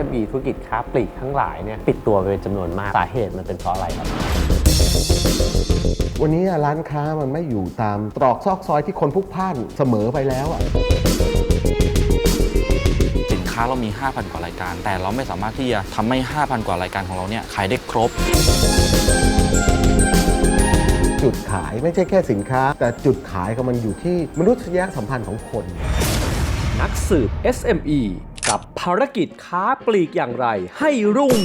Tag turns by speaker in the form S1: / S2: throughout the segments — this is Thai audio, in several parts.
S1: SME ธุรกิจค้าปลีกทั้งหลายเนี่ยปิดตัวไปเป็นจำนวนมากสาเหตุมันเป็นเพราะอะไรครับ
S2: วันนี้ร้านค้ามันไม่อยู่ตามตรอกซอกซอยที่คนพลุกพล่านเสมอไปแล้วอะ
S3: สินค้าเรามี 5,000 กว่ารายการ แต่เราไม่สามารถที่จะทำให้ 5,000 กว่ารายการของเราเนี่ยขายได้ครบ
S2: จุดขายไม่ใช่แค่สินค้า แต่จุดขายของมันอยู่ที่มนุษยสัมพันธ์ของคน
S4: นักสืบ SME กับภารกิจค้าปลีกอย่างไรให้รุ่ง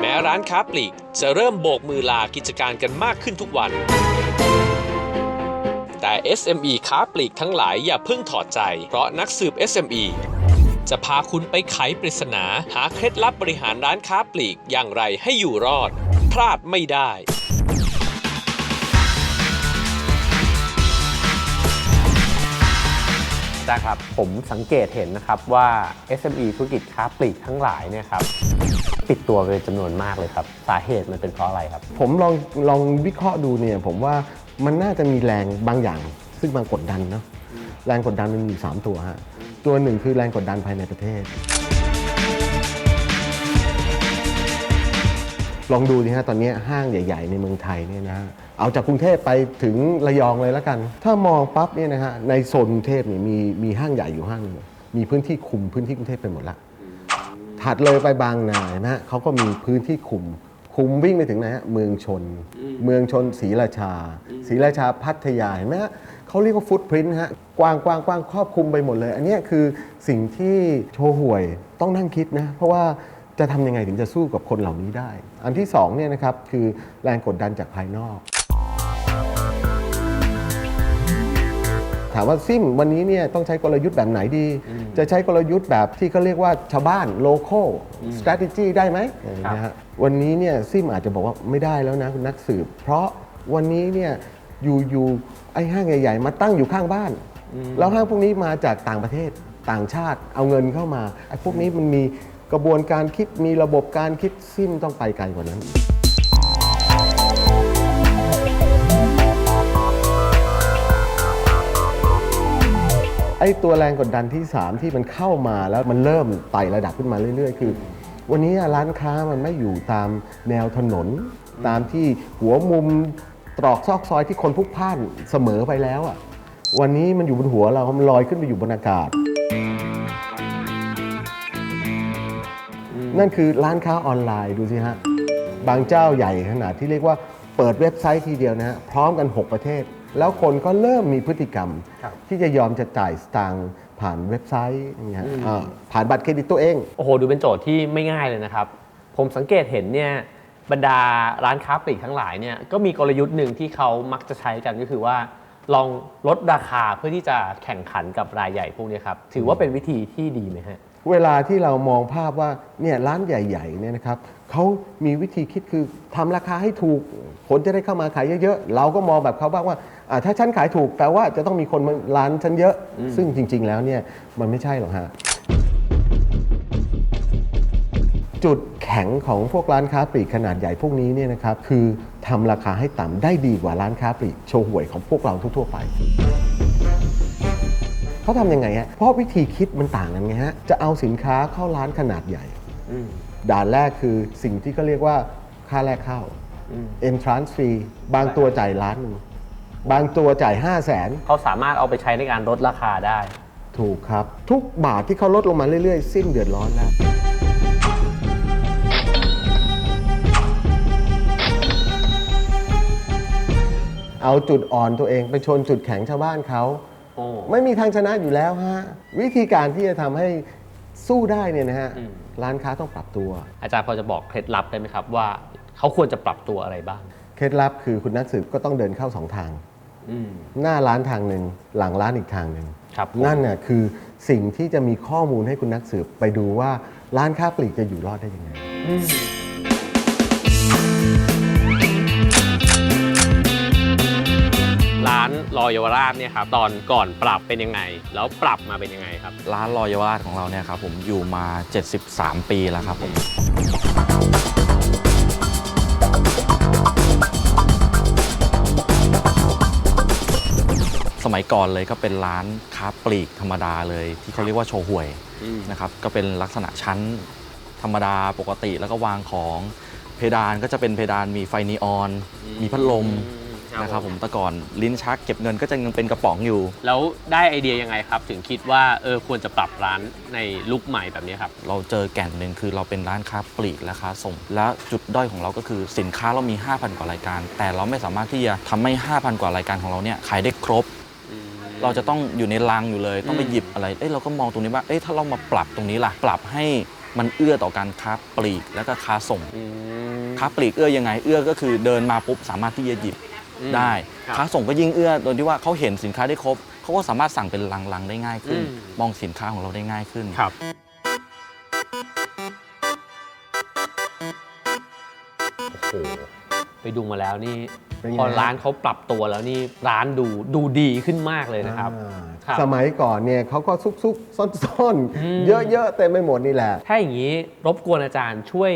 S4: แม้ร้านค้าปลีกจะเริ่มโบกมือลากิจการกันมากขึ้นทุกวัน แต่ SME ค้าปลีกทั้งหลายอย่าเพิ่งถอดใจ เพราะนักสืบ SME จะพาคุณไปไขปริศนา หาเคล็ดลับบริหารร้านค้าปลีกอย่างไรให้อยู่รอด พลาดไม่ได้
S1: อาจารย์ครับ ผมสังเกตเห็นนะครับว่า SME ธุรกิจค้าปลีกทั้งหลายเนี่ยครับปิดตัวไปเป็นจำนวนมากเลยครับ สาเหตุมันเป็นเพราะอะไรครับ
S2: ผมลองลองวิเคราะห์ดูเนี่ยผมว่ามันน่าจะมีแรงบางอย่าง ซึ่งบากดดันเนาะแรงกดดันมันมีอยู่สามตัวฮะตัวหนึ่งคือแรงกดดันภายในประเทศ ลองดูดิฮะตอนนี้ห้างใหญ่ ๆ ในเมืองไทยเนี่ยนะฮะ เอาจากกรุงเทพไปถึงระยองเลยแล้วกัน ถ้ามองปั๊บเนี่ยนะฮะในโซนกรุงเทพเนี่ยมีมีห้างใหญ่อยู่ห้างหนึงมีพื้นที่คุมพื้นที่กรุงเทพไปหมดละถัดเลยไปบางนาเห็นะฮะเขาก็มีพื้นที่คุม คุมวิ่งไปถึงไหนฮะเมืองชน เมืองชนศรีราชาศรีราชาพัทยาเห็นไหมฮะเขาเรียกว่าฟุตพิ้นฮะกว้างกว้างกว้างครอบคลุมไปหมดเลย อันเนี้ยคือสิ่งที่โชห่วยต้องนั่งคิดนะเพราะว่าจะทำยังไงถึงจะสู้กับคนเหล่านี้ได้ อันที่สองเนี่ยนะครับคือแรงกดดันจากภายนอกามว่าซิมวันนี้เนี่ยต้องใช้กลยุทธ์แบบไหนดี จะใช้กลยุทธ์แบบที่เขาเรียกว่าชาวบ้าน local strategy ได้ไหมอย่างเงี้ยฮะวันนี้เนี่ยซิมอาจจะบอกว่าไม่ได้แล้วนะคุณนักสืบ เพราะวันนี้เนี่ยอยู่อยู่ไอ้ห้างใหญ่ๆมาตั้งอยู่ข้างบ้าน แล้วห้างพวกนี้มาจากต่างประเทศต่างชาติเอาเงินเข้ามาไอ้พวกนี้มันมีกระบวนการคิดมีระบบการคิดซิมต้องไปไกลกว่านั้น ไอ้ตัวแรงกดดันที่ 3 ที่มันเข้ามาแล้วมันเริ่มไต่ระดับขึ้นมาเรื่อย ๆ คือ วันนี้ร้านค้ามันไม่อยู่ตามแนวถนน ตามที่หัวมุมตรอกซอกซอยที่คนพลุกพล่านเสมอไปแล้วอะวันนี้มันอยู่บนหัวเรา มันลอยขึ้นไปอยู่บนอากาศ นั่นคือร้านค้าออนไลน์ดูสิฮะ บางเจ้าใหญ่ขนาดที่เรียกว่าเปิดเว็บไซต์ทีเดียวนะฮะ พร้อมกัน 6 ประเทศ แล้วคนก็เริ่มมีพฤติกรรม
S1: ครับ
S2: ที่จะยอมจะจ่ายสตางค์ผ่านเว็บไซต์อย่างเงี้ยอ่าผ่านบัตรเครดิตตัวเอง
S1: โอ้โห ดูเป็นโจทย์ที่ไม่ง่ายเลยนะครับ ผมสังเกตเห็นเนี่ยบรรดาร้านค้าปลีกทั้งหลายเนี่ยก็มีกลยุทธ์หนึ่งที่เขามักจะใช้กันก็คือว่า ลองลดราคาเพื่อที่จะแข่งขันกับรายใหญ่พวกนี้ครับ ถือว่าเป็นวิธีที่ดีไหมฮะ
S2: เวลาที่เรามองภาพว่าเนี่ยร้านใหญ่ๆเนี่ยนะครับเขามีวิธีคิดคือทำราคาให้ถูกคนจะได้เข้ามาขายเยอะๆ เราก็มองแบบเขาบ้างว่าอ่าถ้าฉันขายถูกแปลว่าจะต้องมีคนมาร้านฉันเยอะ ซึ่งจริง ๆ แล้วเนี่ยมันไม่ใช่หรอกฮะจุดแข็งของพวกร้านค้าปลีกขนาดใหญ่พวกนี้เนี่ยนะครับคือทำราคาให้ต่ำได้ดีกว่าร้านค้าปลีกโชว์หวยของพวกเราทั่วๆไป เขาทำยังไงฮะ เพราะวิธีคิดมันต่างกันไงฮะ จะเอาสินค้าเข้าร้านขนาดใหญ่ด่านแรกคือสิ่งที่เขาเรียกว่าค่าแรกเข้า entrance fee บางตัวจ่ายล้านหนึ่งบางตัวจ่าย 5 0 0แสน
S1: เขาสามารถเอาไปใช้ในการลดราคาได้
S2: ถูกครับ ทุกบาทที่เขาลดลงมาเรื่อยๆ สิ้นเดือดร้อนแล้ว เอาจุดอ่อนตัวเองไปชนจุดแข็งชาวบ้านเขา
S1: โอ้
S2: ไม่มีทางชนะอยู่แล้วฮะ วิธีการที่จะทำให้สู้ได้เนี่ยนะฮะ
S1: อืม
S2: ร้านค้าต้องปรับตัว
S1: อาจารย์พอจะบอกเคล็ดลับได้ไหมครับว่าเขาควรจะปรับตัวอะไรบ้าง
S2: เคล็ดลับคือคุณนักสืบก็ต้องเดินเข้าสองทาง
S1: อืม
S2: หน้าร้านทางหนึ่งหลังร้านอีกทางหนึ่ง
S1: ครับผม
S2: นั่นน่ะคือสิ่งที่จะมีข้อมูลให้คุณนักสืบไปดูว่าร้านค้าปลีกจะอยู่รอดได้ยังไง
S1: ร้านรอเยาวราชเนี่ยครับตอนก่อนปรับเป็นยังไง แล้วปรับมาเป็นยังไงครับ
S3: ร้านรอยเยาวราชของเราเนี่ยครับผมอยู่มา 73 ปีแล้วครับผม สมัยก่อนเลยก็เป็นร้านค้าปลีกธรรมดาเลย ที่เขาเรียกว่าโชห่วย
S1: อืม
S3: นะครับ ก็เป็นลักษณะชั้นธรรมดาปกติแล้วก็วางของ เพดานก็จะเป็นเพดานมีไฟนีออน มีพัดลม นะครับผมแต่ก่อนลิ้นชักเก็บเงินก็จะยังเป็นกระป๋องอยู่
S1: แล้วได้ไอเดียยังไงครับ ถึงคิดว่าเออควรจะปรับร้านในลุคใหม่แบบนี้ครับ
S3: เราเจอแก่นหนึ่งคือเราเป็นร้านค้าปลีกและค้าส่ง และจุดด้อยของเราก็คือสินค้าเรามี 5,000 กว่ารายการ แต่เราไม่สามารถที่จะทำให้ 5,000 กว่ารายการของเราเนี่ยขายได้ครบ เราจะต้องอยู่ในรังอยู่เลย ต้องไปหยิบอะไร เอ้ยเราก็มองตรงนี้ว่า เอ้ยถ้าเรามาปรับตรงนี้ล่ะ ปรับให้มันเอื้อต่อการค้าปลีกแล้วก็ค้าส่ง ค้าปลีกเอื้อยังไง เอื้อก็คือเดินมาปุ๊บสามารถที่จะหยิบ
S1: อืม
S3: ได้
S1: ครับ
S3: ค้าส่งก็ยิ่งเอื้อโดยที่ว่าเขาเห็นสินค้าได้ครบเขาก็สามารถสั่งเป็นลังๆได้ง่ายขึ้น
S1: อืม
S3: มองสินค้าของเราได้ง่ายขึ้น
S1: ครับ โอ้โห ไปดูมาแล้วนี่
S2: เป็นไง
S1: พอร้านเขาปรับตัวแล้วนี่ร้านดูดูดีขึ้นมากเลยนะครับ
S2: อ่า
S1: ครับ
S2: สมัยก่อนเนี่ยเขาก็ซุกซุกๆซ่อน
S1: อืม
S2: ๆเยอะๆเต็มไปหมดนี่แหละ
S1: ถ้าอย่างนี้รบกวนอาจารย์ช่วย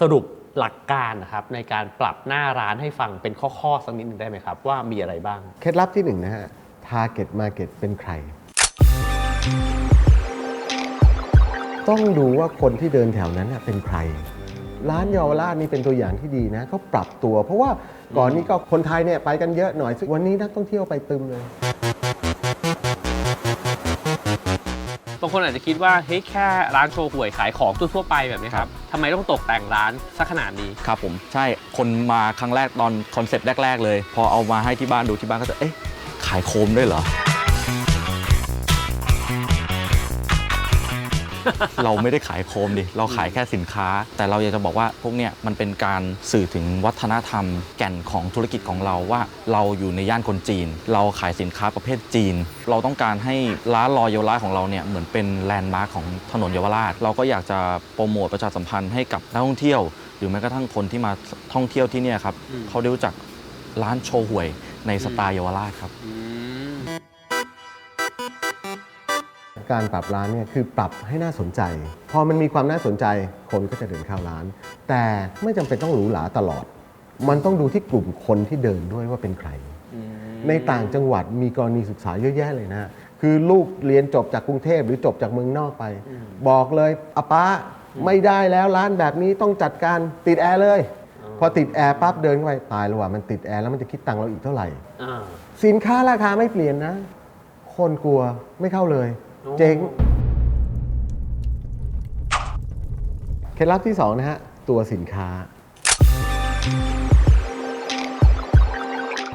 S1: สรุป หลักการนะครับในการปรับหน้าร้านให้ฟังเป็นข้อๆสักนิดหนึงได้ไหมครับ ว่ามีอะไรบ้าง
S2: เคล็ดลับที่หนึ่งนะฮะ target market เป็นใคร ต้องดูว่าคนที่เดินแถวนั้นน่ะเป็นใคร ร้านเยาวราชนี่เป็นตัวอย่างที่ดีนะเขาปรับตัว เพราะว่าก่อนนี้ก็คนไทยเนี่ยไปกันเยอะหน่อยซึ่งวันนี้นักท่องเที่ยวไปตึมเลยา
S1: งคนอาจจะคิดว่าเฮ้ยแค่ร้านโชว์หวยขายของทั่วๆไปแบบนี้ครับทำไมต้องตกแต่งร้านสักขนาดนี้
S3: ครับผมใช่คนมาครั้งแรกตอนคอนเซ็ปต์แรก ๆ เลย พอเอามาให้ที่บ้านดูที่บ้านก็จะเอ๊ะขายโคมด้วยเหรอ เราไม่ได้ขายโคมดิ เราขายแค่สินค้า แต่เราอยากจะบอกว่าพวกเนี้ยมันเป็นการสื่อถึงวัฒนธรรม แก่นของธุรกิจของเราว่า เราอยู่ในย่านคนจีน เราขายสินค้าประเภทจีน เราต้องการให้ร้านรอยเยาวราชของเราเนี่ยเหมือนเป็นแลนด์มาร์คของถนนเยาวราช เราก็อยากจะโปรโมทประชาสัมพันธ์ให้กับนักท่องเที่ยว หรือแม้กระทั่งคนที่มาท่องเที่ยวที่เนี่ยครับ
S1: อืม
S3: เขาได้รู้จักร้านโชว์หวยในสไตล์เยาวราชครับ
S2: การปรับร้านเนี่ยคือปรับให้น่าสนใจ พอมันมีความน่าสนใจคนก็จะเดินเข้าร้าน แต่ไม่จำเป็นต้องหรูหราตลอด มันต้องดูที่กลุ่มคนที่เดินด้วยว่าเป็นใคร ในต่างจังหวัดมีกรณีศึกษาเยอะแยะเลยนะคือลูกเรียนจบจากกรุงเทพหรือจบจากเมืองนอกไป บอกเลยอาป้าไม่ได้แล้วร้านแบบนี้ต้องจัดการติดแอร์เลย พอติดแอร์ปั๊บเดินเข้าไปตายแล้วว่ะมันติดแอร์แล้วมันจะคิดตังค์เราอีกเท่าไหร่
S1: อ่า
S2: สินค้าราคาไม่เปลี่ยนนะ คนกลัวไม่เข้าเลย
S1: โอ้
S2: เจ๊งเคล็ดลับที่สองนะฮะ ตัวสินค้า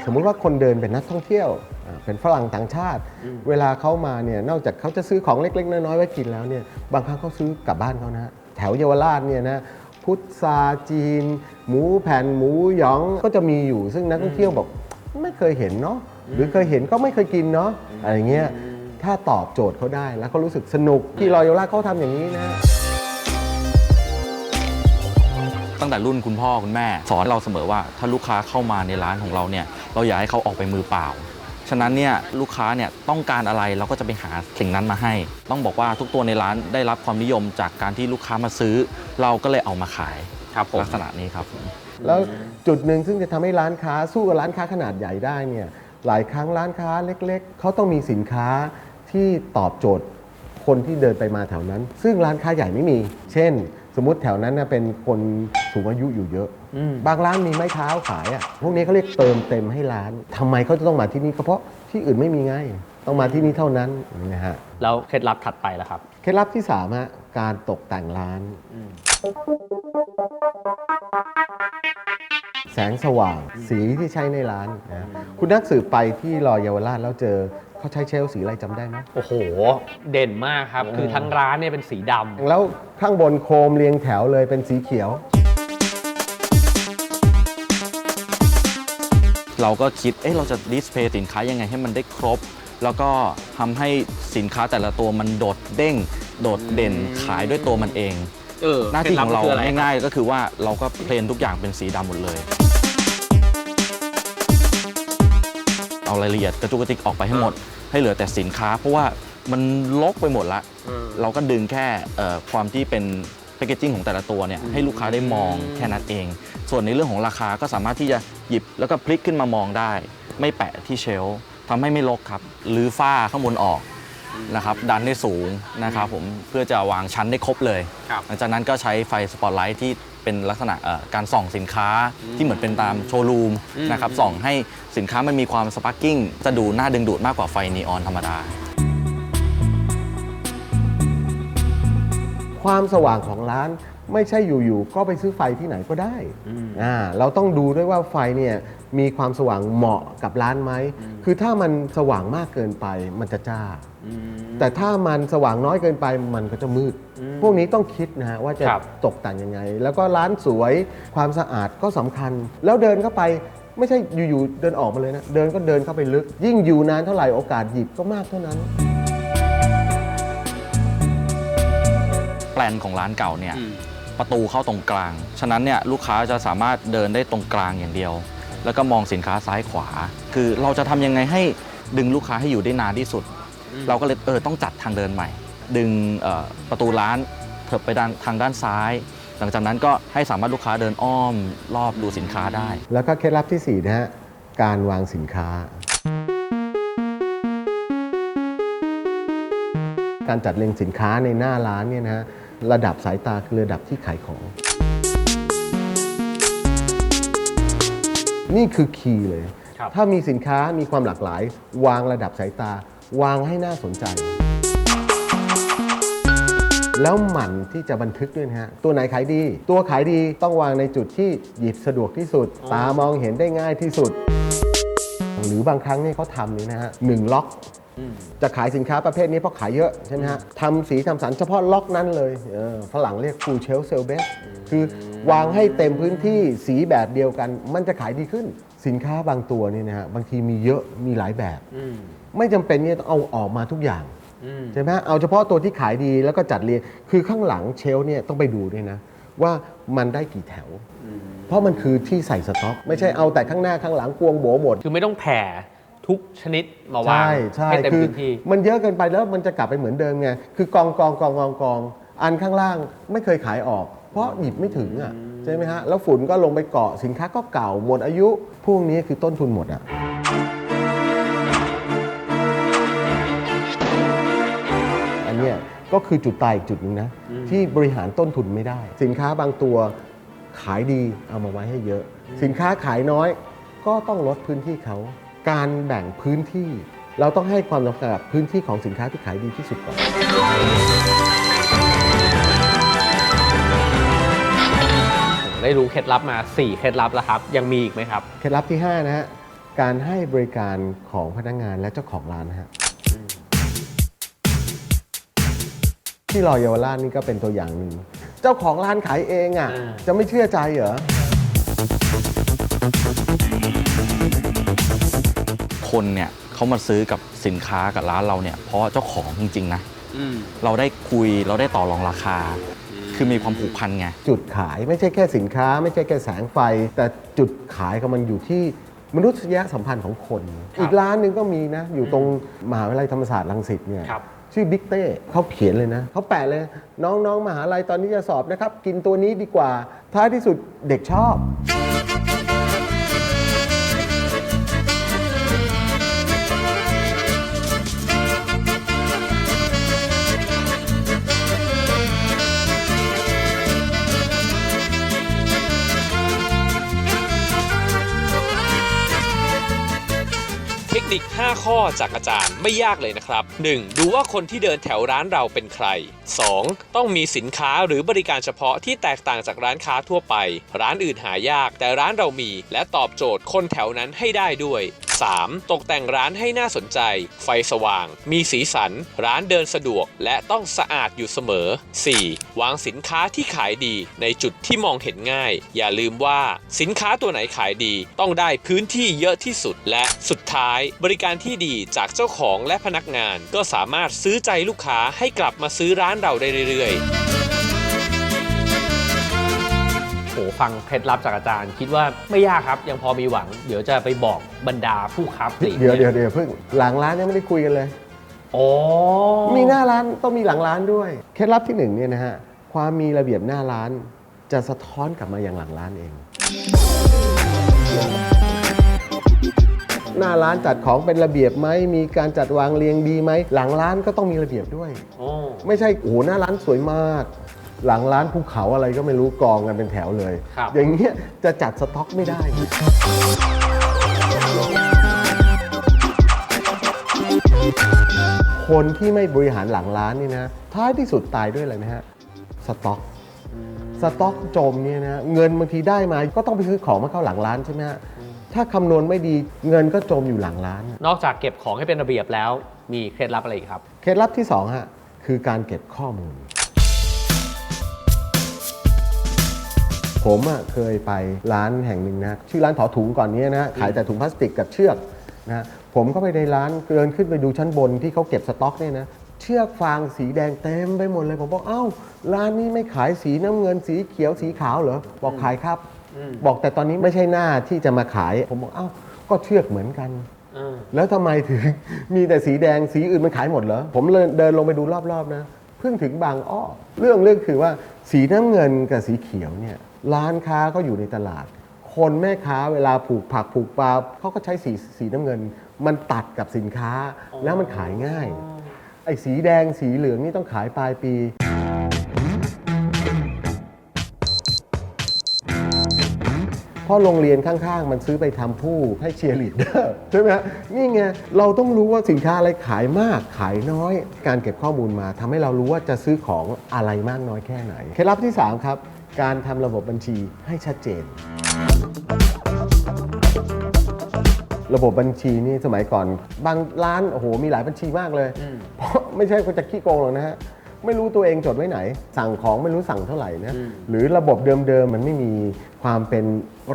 S2: สมมุติว่าคนเดินเป็นนักท่องเที่ยวอ่าเป็นฝรั่งต่างชาติ เวลาเขามาเนี่ยนอกจากเขาจะซื้อของเล็ก ๆ น้อยๆไว้กินแล้วเนี่ยบางครั้งเขาซื้อกลับบ้านเขานะฮะแถวเยาวราชเนี่ยนะพุทราจีน หมูแผ่นหมูหยองก็จะมีอยู่ซึ่งนักท่องเที่ยวบอกไม่เคยเห็นเนาะหรือเคยเห็นก็ไม่เคยกินเนาะอะไรเงี้ย ถ้าตอบโจทย์เขาได้ แล้วเขารู้สึกสนุกที่รอยเยาวราชเขาทำอย่างนี้นะ
S3: ตั้งแต่รุ่นคุณพ่อคุณแม่ สอนเราเสมอว่าถ้าลูกค้าเข้ามาในร้านของเราเนี่ยเราอยากให้เขาออกไปมือเปล่า ฉะนั้นเนี่ยลูกค้าเนี่ยต้องการอะไรเราก็จะไปหาสิ่งนั้นมาให้ ต้องบอกว่าทุกตัวในร้านได้รับความนิยมจากการที่ลูกค้ามาซื้อ เราก็เลยเอามาขาย
S1: ครับผม
S3: ลักษณะนี้ครับ
S2: แล้วจุดหนึ่งซึ่งจะทำให้ร้านค้าสู้กับร้านค้าขนาดใหญ่ได้เนี่ยหลายครั้งร้านค้าเล็ก ๆ เขาต้องมีสินค้า ที่ตอบโจทย์คนที่เดินไปมาแถวนั้น ซึ่งร้านค้าใหญ่ไม่มี เช่น สมมุติแถวนั้นนะเป็นคนสูงอายุอยู่เยอะ
S1: อืม
S2: บางร้านมีไม้เท้าขายอะ พวกนี้เขาเรียกเติมเต็มให้ร้านทำไมเขาจะต้องมาที่นี่ก็เพราะที่อื่นไม่มีไง ต้องมาที่นี่เท่านั้นนะฮะ
S1: แล้วเคล็ดลับถัดไปแล้วครับ
S2: เคล็ดลับที่3ฮะการตกแต่งร้านแสงสว่างสีที่ใช้ในร้านนะคุณนักสืบไปที่รอยเยาวราชแล้วเจอ เขาใช้เชลฟ์สีอะไรจำได้ไหม
S1: โอ้โห เด่นมากครับ คือทั้งร้านเนี่ยเป็นสีดำ
S2: แล้วข้างบนโคมเรียงแถวเลยเป็นสีเขียว
S3: เราก็คิด เอ๊ะเราจะดิสเพย์สินค้ายังไงให้มันได้ครบ แล้วก็ทำให้สินค้าแต่ละตัวมันโดดเด้ง โดดเด่นขายด้วยตัวมันเอง
S1: เออ
S3: หน้าที่ของเรา
S1: คล็ดลับมันคืออะไร
S3: ง่ายๆ ก็คือว่าเราก็เพลนทุกอย่างเป็นสีดำหมดเลย รายละเอียดกระจุกกระติกออกไปให้หมด ให้เหลือแต่สินค้า เพราะว่ามันลกไปหมดละ
S1: เออ
S3: เราก็ดึงแค่เอ่อความที่เป็นแพคเกจิ้งของแต่ละตัวเนี่ยให้ลูกค้าได้มองแค่นั้นเอง ส่วนในเรื่องของราคาก็สามารถที่จะหยิบแล้วก็พลิกขึ้นมามองได้ ไม่แปะที่เชลฟ์ทำให้ไม่รกครับหรือฝ้าข้างบนออก นะครับดันได้สูงนะครับผมเพื่อจะวางชั้นได้ครบเลย
S1: ครับ
S3: หลังจากนั้นก็ใช้ไฟสปอตไลท์ที่เป็นลักษณะเอ่อการส่องสินค้าที่เหมือนเป็นตามโชว์รูม
S1: อืม
S3: นะครับส่องให้สินค้ามันมีความสปาร์กิ้งจะดูน่าดึงดูดมากกว่าไฟนีออนธรรมดา
S2: ความสว่างของร้านไม่ใช่อยู่ๆก็ไปซื้อไฟที่ไหนก็ได้อ่าเราต้องดูด้วยว่าไฟเนี่ย มีความสว่างเหมาะกับร้านไหม คือถ้ามันสว่างมากเกินไปมันจะจ้า แต่ถ้ามันสว่างน้อยเกินไปมันก็จะมืด พวกนี้ต้องคิดนะฮะว่าจะ
S1: ครับ
S2: ตกแต่งยังไง แล้วก็ร้านสวยความสะอาดก็สำคัญ แล้วเดินเข้าไปไม่ใช่อยู่ๆเดินออกมาเลยนะ เดินก็เดินเข้าไปลึก ยิ่งอยู่นานเท่าไหร่โอกาสหยิบก็มากเท่านั้น
S3: แปลนของร้านเก่าเนี่ยประตูเข้าตรงกลาง ฉะนั้นเนี่ยลูกค้าจะสามารถเดินได้ตรงกลางอย่างเดียว แล้วก็มองสินค้าซ้ายขวา คือเราจะทำยังไงให้ดึงลูกค้าให้อยู่ได้นานที่สุด เราก็เลยเออต้องจัดทางเดินใหม่ ดึงเอ่อประตูร้านเถิบไปด้านทางด้านซ้าย หลังจากนั้นก็ให้สามารถลูกค้าเดินอ้อมรอบดูสินค้าได้
S2: แล้วก็เคล็ดลับที่ 4 นะฮะ การวางสินค้า การจัดเรียงสินค้าในหน้าร้านเนี่ยนะฮะ ระดับสายตาคือระดับที่ขายของ นี่คือคีย์เลย
S1: ครับ
S2: ถ้ามีสินค้ามีความหลากหลาย วางระดับสายตา วางให้น่าสนใจ แล้วหมั่นที่จะบันทึกด้วยนะฮะ ตัวไหนขายดี ตัวขายดีต้องวางในจุดที่หยิบสะดวกที่สุด ตามองเห็นได้ง่ายที่สุด หรือบางครั้งเนี่ยเขาทำนี่นะฮะหนึ่งล็อกจะขายสินค้าประเภทนี้เพราะขายเยอะใช่ไหมฮะทำสีทำสันเฉพาะล็อกนั้นเลยเออฝรั่งเรียก full shelf sale base คือ วางให้เต็มพื้นที่สีแบบเดียวกัน มันจะขายดีขึ้น สินค้าบางตัวนี่นะฮะบางทีมีเยอะมีหลายแบบไม่จำเป็นเนี่ยต้องเอาออกมาทุกอย่างใช่ไหมเอาเฉพาะตัวที่ขายดีแล้วก็จัดเรียง คือข้างหลังเชลฟ์เนี่ยต้องไปดูด้วยนะ ว่ามันได้กี่แถว เพราะมันคือที่ใส่สต็อก ไม่ใช่เอาแต่ข้างหน้าข้างหลังกวงโบหมด
S1: คือไม่ต้องแผ่ทุกชนิดมาวาง
S2: ใช่ใช่
S1: ให้เต็ม
S2: คือ
S1: พื้นที่
S2: มันเยอะเกินไปแล้วมันจะกลับไปเหมือนเดิมไง คือกองกองกองกองกอง อันข้างล่างไม่เคยขายออก เพราะหยิบไม่ถึงอะใช่ไหมฮะแล้วฝุ่นก็ลงไปเกาะสินค้าก็เก่าหมดอายุ พวกนี้คือต้นทุนหมดอะอันเนี้ยก็คือจุดตายอีกจุดหนึงนะที่บริหารต้นทุนไม่ได้ สินค้าบางตัวขายดีเอามาไว้ให้เยอะ สินค้าขายน้อยก็ต้องลดพื้นที่เขา การแบ่งพื้นที่ เราต้องให้ความสำคัญกับพื้นที่ของสินค้าที่ขายดีที่สุดก่อน
S1: ได้รู้เคล็ดลับมา 4 เคล็ดลับแล้วครับ ยังมีอีกไหมครับ
S2: เคล็ดลับที่ 5 นะฮะ การให้บริการของพนักงานและเจ้าของร้านนะฮะที่รอเยาวราชนี่ก็เป็นตัวอย่างหนึ่งเจ้าของร้านขายเองอะ
S1: อ่า
S2: จะไม่เชื่อใจเหรอ
S3: คนเนี่ยเขามาซื้อกับสินค้ากับร้านเราเนี่ยเพราะเจ้าของจริงๆนะเราได้คุยเราได้ต่อรองราคา คือมีความผูกพันไง
S2: จุดขายไม่ใช่แค่สินค้า ไม่ใช่แค่แสงไฟ แต่จุดขายของมันอยู่ที่มนุษยสัมพันธ์ของคน อีกร้านหนึ่งก็มีนะ อยู่ตรงมหาวิทยาลัยธรรมศาสตร์รังสิตเนี่ย
S1: ครับ
S2: ชื่อบิ๊กเต้เขาเขียนเลยนะเขาแปะเลย น้องๆมหาลัยตอนนี้จะสอบนะครับ กินตัวนี้ดีกว่าท้ายที่สุดเด็กชอบ
S4: 5 ข้อจากอาจารย์ไม่ยากเลยนะครับ 1. ดูว่าคนที่เดินแถวร้านเราเป็นใคร 2. ต้องมีสินค้าหรือบริการเฉพาะที่แตกต่างจากร้านค้าทั่วไป ร้านอื่นหายากแต่ร้านเรามี และตอบโจทย์คนแถวนั้นให้ได้ด้วย 3. ตกแต่งร้านให้น่าสนใจ ไฟสว่าง มีสีสัน ร้านเดินสะดวก และต้องสะอาดอยู่เสมอ 4. วางสินค้าที่ขายดีในจุดที่มองเห็นง่าย อย่าลืมว่าสินค้าตัวไหนขายดี ต้องได้พื้นที่เยอะที่สุด และสุดท้าย บริการที่ดีจากเจ้าของและพนักงาน ก็สามารถซื้อใจลูกค้าให้กลับมาซื้อร้านเราได้เรื่อยๆ
S1: หฟังเคล็ดลับจากอาจารย์ คิดว่าไม่ยากครับ ยังพอมีหวัง เดี๋ยวจะไปบอกบรรดาผู้ค้าปลีก
S2: เดี๋ยวเดี๋ยวเดี๋ยวเพิ่งหลังร้านยังไม่ได้คุยกันเลย
S1: โอ้
S2: มีหน้าร้านต้องมีหลังร้านด้วย เคล็ดลับที่หนึ่งเนี่ยนะฮะความมีระเบียบหน้าร้าน จะสะท้อนกลับมาอย่างหลังร้านเอง หน้าร้านจัดของเป็นระเบียบไหมมีการจัดวางเรียงดีไหมหลังร้านก็ต้องมีระเบียบด้วย
S1: โอ้
S2: ไม่ใช่โอ้โหหน้าร้านสวยมาก หลังร้านภูเขาอะไรก็ไม่รู้กองกันเป็นแถวเลย
S1: ครับ
S2: อย่างเงี้ยจะจัดสต็อกไม่ได้ คนที่ไม่บริหารหลังร้านนี่นะท้ายที่สุดตายด้วยอะไรไหมฮะสต็อก สต็อกจมเนี่ยนะเงินบางทีได้มาก็ต้องไปซื้อของมาเข้าหลังร้านใช่ไหมฮะถ้าคำนวณไม่ดีเงินก็จมอยู่หลังร้าน
S1: นอกจากเก็บของให้เป็นระเบียบแล้ว มีเคล็ดลับอะไรอีกครับ
S2: เคล็ดลับที่2ฮะคือการเก็บข้อมูล ผมอะเคยไปร้านแห่งหนึ่งนะชื่อร้านถอถุงก่อนเนี้ยนะขายแต่ถุงพลาสติกกับเชือกนะผมก็ไปในร้านเดินขึ้นไปดูชั้นบนที่เขาเก็บสต็อกเนี่ยนะเชือกฟางสีแดงเต็มไปหมดเลยผมบอกเอ้าร้านนี้ไม่ขายสีน้ำเงินสีเขียวสีขาวเหรอบอกขายครับ บอกแต่ตอนนี้ไม่ใช่หน้าที่จะมาขาย ผมบอกเอ้าก็เชือกเหมือนกันแล้วทำไมถึงมีแต่สีแดงสีอื่นมันขายหมดเหรอผมเลยเดินลงไปดูรอบๆนะเพิ่งถึงบางอ้อเรื่องเรื่องคือว่าสีน้ำเงินกับสีเขียวเนี่ยร้านค้าก็อยู่ในตลาด คนแม่ค้าเวลาผูกผักผูกปลาเขาก็ใช้สีสีน้ำเงิน มันตัดกับสินค้าแล้วมันขายง่ายไอ้สีแดงสีเหลืองนี่ต้องขายปลายปี เพราะโรงเรียนข้างๆ มันซื้อไปทำผู้ให้เชียร์ลีดเดอร์ใช่ไหมฮะนี่ไงเราต้องรู้ว่าสินค้าอะไรขายมากขายน้อย การเก็บข้อมูลมาทำให้เรารู้ว่าจะซื้อของอะไรมากน้อยแค่ไหนเคล็ดลับที่ 3 ครับ การทำระบบบัญชีให้ชัดเจนระบบบัญชีนี่สมัยก่อนบางร้านโอ้โหมีหลายบัญชีมากเลย เพราะไม่ใช่คนจะขี้โกงหรอกนะฮะ ไม่รู้ตัวเองจดไว้ไหน สั่งของไม่รู้สั่งเท่าไหร่นะหรือระบบเดิมๆมันไม่มีความเป็น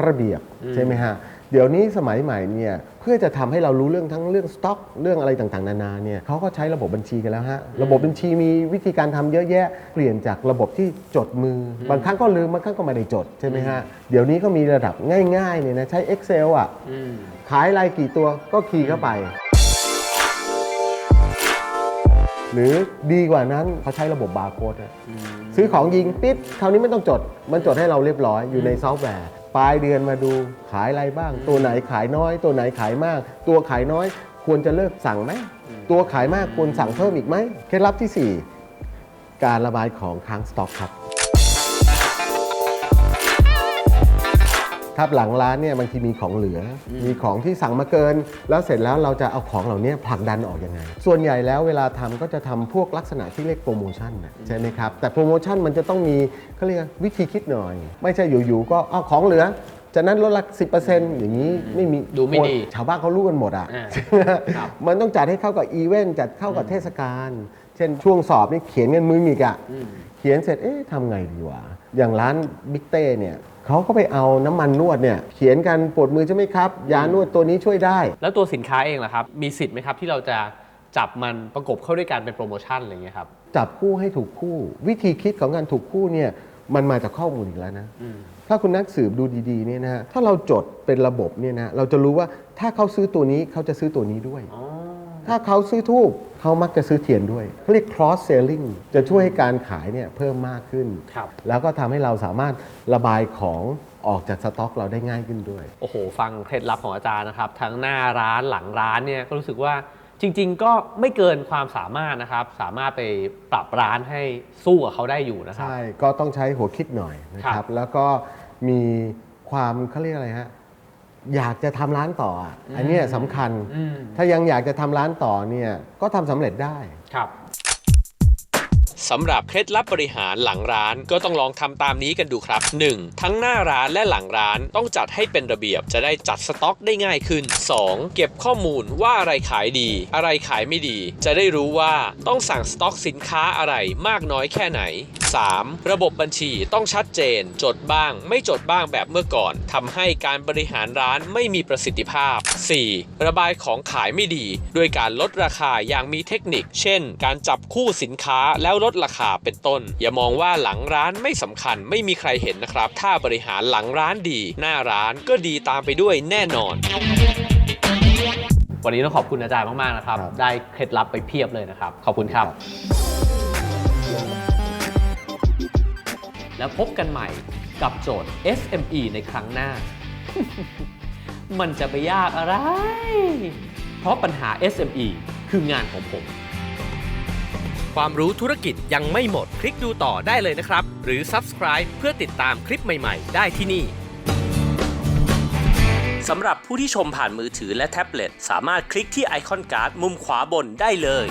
S2: ระเบียบใช่ไหมฮะเดี๋ยวนี้สมัยใหม่เนี่ยเพื่อจะทำให้เรารู้เรื่องทั้งเรื่องสต็อก เรื่องอะไรต่างๆ นานาเนี่ยเขาก็ใช้ระบบบัญชีกันแล้วฮะระบบบัญชีมีวิธีการทำเยอะแยะ เปลี่ยนจากระบบที่จดมือ บางครั้งก็ลืมบางครั้งก็ไม่ได้จดใช่ไหมฮะเดี๋ยวนี้ก็มีระดับง่ายๆเนี่ยนะใช้ Excel อะขายอะไรกี่ตัวก็คีย์เข้าไป หรือดีกว่านั้นเขาใช้ระบบบาร์โค้ดอะซื้อของยิงปิดคราวนี้ไม่ต้องจด มันจดให้เราเรียบร้อยอยู่ในซอฟต์แวร์ปลายเดือนมาดูขายอะไรบ้าง ตัวไหนขายน้อย ตัวไหนขายมาก ตัวขายน้อยควรจะเลิกสั่งไหมตัวขายมากควรสั่งเพิ่มอีกไหมเคล็ดลับที่ 4 การระบายของค้างสต็อกครับ ครับหลังร้านเนี่ยบางทีมีของเหลืออมีของที่สั่งมาเกิน แล้วเสร็จแล้วเราจะเอาของเหล่านี้ผลักดันออกยังไง ส่วนใหญ่แล้วเวลาทำก็จะทำพวกลักษณะที่เรียกโปรโมชั่นนะใช่ไหมครับแต่โปรโมชั่นมันจะต้องมีเขาเรียกว่าวิธีคิดหน่อย ไม่ใช่อยู่ๆก็เอาของเหลือจากนั้นลดละสิอย่างนี้ไม่มี
S1: ดูไม่ดี
S2: ชาวบ้านเขารู้กันหมดอะ
S1: อ่า
S2: ใช่ไหม
S1: ครับ
S2: มันต้องจัดให้เข้ากับอีเวนต์จัดเข้ากับเทศกาลเช่นช่วงสอบนี่เขียนกันมืออีกอะเขียนเสร็จเอ๊ะทำไงดีวะอย่างร้านบิ๊กเต้เนี่ยเขาก็ไปเอาน้ำมันนวดเนี่ยเขียนกันปวดมือใช่ไหมครับ ยานวดตัวนี้ช่วยได้
S1: แล้วตัวสินค้าเองล่ะครับ มีสิทธิ์ไหมครับที่เราจะจับมันประกบเข้าด้วยกันเป็นโปรโมชั่นอะไรอย่างเงี้ยครับ
S2: จับคู่ให้ถูกคู่ วิธีคิดของการถูกคู่เนี่ยมันมาจากข้อมูลอีกแล้วนะ ถ้าคุณนักสืบดูดีๆเนี่ยนะฮะถ้าเราจดเป็นระบบเนี่ยนะเราจะรู้ว่าถ้าเขาซื้อตัวนี้เขาจะซื้อตัวนี้ด้วย ถ้าเขาซื้อทูบ เขามักจะซื้อเทียนด้วยเขาเรียก cross selling จะช่วยให้การขายเนี่ยเพิ่มมากขึ้น
S1: ครับ
S2: แล้วก็ทำให้เราสามารถระบายของออกจากสต็อกเราได้ง่ายขึ้นด้วย
S1: โอ้โห ฟังเคล็ดลับของอาจารย์นะครับ ทั้งหน้าร้านหลังร้านเนี่ยก็รู้สึกว่าจริง ๆ ก็ไม่เกินความสามารถนะครับ สามารถไปปรับร้านให้สู้กับเขาได้อยู่นะครับ
S2: ใช่ ก็ต้องใช้หัวคิดหน่อยนะค
S1: ครั
S2: รับ
S1: บ
S2: แล้วก็มีความเขาเรียกอะไรฮะ อยากจะทำร้านต่ออะอันเนี้ยสำคัญ
S1: อืม
S2: ถ้ายังอยากจะทำร้านต่อเนี่ยก็ทำสำเร็จได้
S1: ครับ
S4: สำหรับเคล็ดลับบริหารหลังร้านก็ต้องลองทำตามนี้กันดูครับ 1. ทั้งหน้าร้านและหลังร้านต้องจัดให้เป็นระเบียบจะได้จัดสต็อกได้ง่ายขึ้น 2. เก็บข้อมูลว่าอะไรขายดี อะไรขายไม่ดี จะได้รู้ว่าต้องสั่งสต็อกสินค้าอะไรมากน้อยแค่ไหน 3. ระบบบัญชีต้องชัดเจน จดบ้าง ไม่จดบ้างแบบเมื่อก่อนทำให้การบริหารร้านไม่มีประสิทธิภาพ 4. ระบายของขายไม่ดี ด้วยการลดราคาอย่างมีเทคนิค เช่น การจับคู่สินค้าแล้วลดราคาเป็นต้น อย่ามองว่าหลังร้านไม่สำคัญไม่มีใครเห็นนะครับ ถ้าบริหารหลังร้านดี หน้าร้านก็ดีตามไปด้วยแน่นอน
S1: วันนี้ต้องขอบคุณอาจารย์มาก ๆ นะครับ
S2: ครับ
S1: ได้เคล็ดลับไปเพียบเลยนะครับ ขอบคุณครับ แล้วพบกันใหม่กับโจทย์ SME ในครั้งหน้า มันจะไปยากอะไร เพราะปัญหา SME คืองานของผม ความรู้ธุรกิจยังไม่หมด คลิกดูต่อได้เลยนะครับ หรือ subscribe เพื่อติดตามคลิปใหม่ๆ ได้ที่นี่สำหรับผู้ที่ชมผ่านมือถือและแท็บเล็ต สามารถคลิกที่ไอคอนการ์ดมุมขวาบนได้เลย